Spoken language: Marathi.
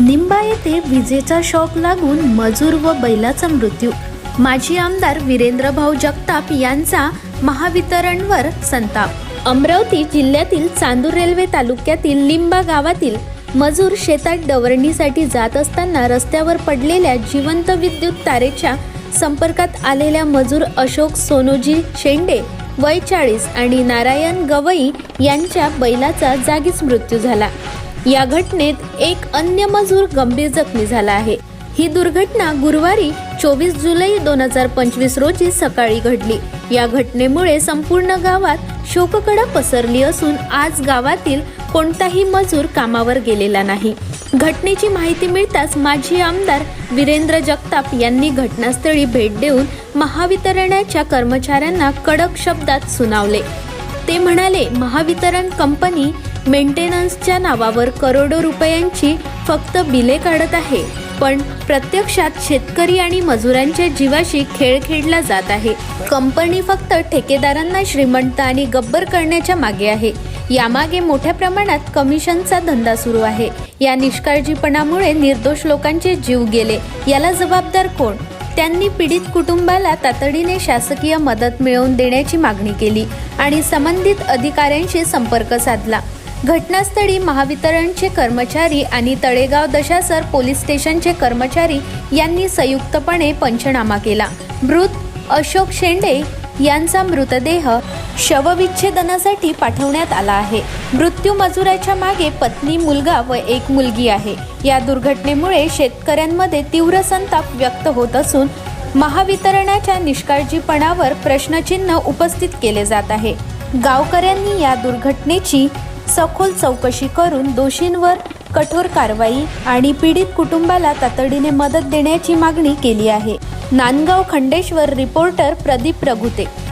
निंबा येथे विजेचा शॉक लागून मजूर व बैलाचा मृत्यू. माजी आमदार वीरेंद्रभाऊ जगताप यांचा महावितरणवर संताप. अमरावती जिल्ह्यातील चांदूर रेल्वे तालुक्यातील लिंबा गावातील मजूर शेतात डवरणीसाठी जात असताना रस्त्यावर पडलेल्या जिवंत विद्युत तारेच्या संपर्कात आलेल्या मजूर अशोक सोनोजी शेंडे वय चाळीस आणि नारायण गवई यांच्या बैलाचा जागीच मृत्यू झाला. या घटनेत एक अन्य मजूर गंभीर जखमी झाला आहे. ही दुर्घटना गुरुवारी चोवीस जुलै दोन हजार पंचवीस रोजी सकाळी घडली. या घटनेमुळे संपूर्ण गावात शोककडा पसरली असून आज गावातील कोणताही मजूर कामावर गेलेला नाही. घटनेची माहिती मिळताच माजी आमदार वीरेंद्र जगताप यांनी घटनास्थळी भेट देऊन महावितरणाच्या कर्मचाऱ्यांना कडक शब्दात सुनावले. ते म्हणाले महावितरण कंपनी मेंटेनन्सच्या नावावर करोडो रुपयांची फक्त बिले काढत आहे. पण प्रत्यक्षात शेतकरी आणि मजुरांच्या जीवाशी खेळ खेळला जात आहे. कंपनी फक्त ठेकेदारांना श्रीमंत आणि गब्बर करण्याच्या मागे आहे. यामागे मोठ्या प्रमाणात कमिशनचा धंदा सुरू आहे. या निष्काळजीपणामुळे निर्दोष लोकांचे जीव गेले. याला जबाबदार कोण? त्यांनी पीडित कुटुंबाला तातडीने शासकीय मदत मिळवून देण्याची मागणी केली आणि संबंधित अधिकाऱ्यांशी संपर्क साधला. घटनास्थळी महावितरणचे कर्मचारी आणि तळेगाव दशासर पोलीस स्टेशनचे कर्मचारी यांनी संयुक्तपणे पंचनामा केला. मृत अशोक शेंडे यांचा मृतदेह शवविच्छेदनासाठी पाठवण्यात आला आहे. मृत्यू मजुराच्या मागे पत्नी मुलगा व एक मुलगी आहे. या दुर्घटनेमुळे शेतकऱ्यांमध्ये तीव्र संताप व्यक्त होत असून महावितरणाच्या निष्काळजीपणावर प्रश्नचिन्ह उपस्थित केले जात आहे. गावकऱ्यांनी या दुर्घटनेची सखोल चौकशी करून दोषींवर कठोर कारवाई आणि पीडित कुटुंबाला तातडीने मदत देण्याची मागणी केली आहे. नांदगाव खंडेश्वर रिपोर्टर प्रदीप रघुते.